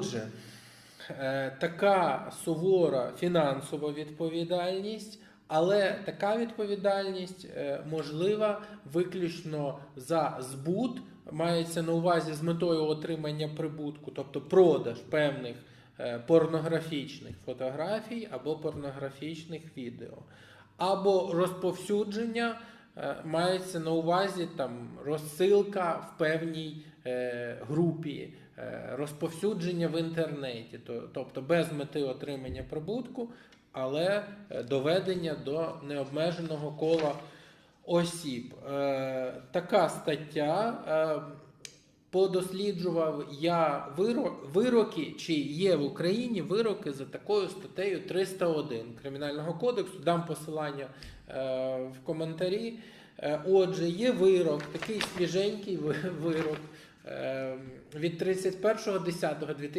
Отже, е, така сувора фінансова відповідальність, але така відповідальність е, можлива виключно за збут, мається на увазі з метою отримання прибутку, тобто продаж певних е, порнографічних фотографій або порнографічних відео, або розповсюдження. Е, Мається на увазі там розсилка в певній е, групі, е, розповсюдження в інтернеті, то- тобто без мети отримання прибутку, але доведення до необмеженого кола осіб. Така стаття. Подосліджував я вироки, чи є в Україні вироки за такою статтею 301 Кримінального кодексу. Дам посилання е, в коментарі. Е, отже, є вирок, такий свіженький ви- вирок е, від 31.10.2000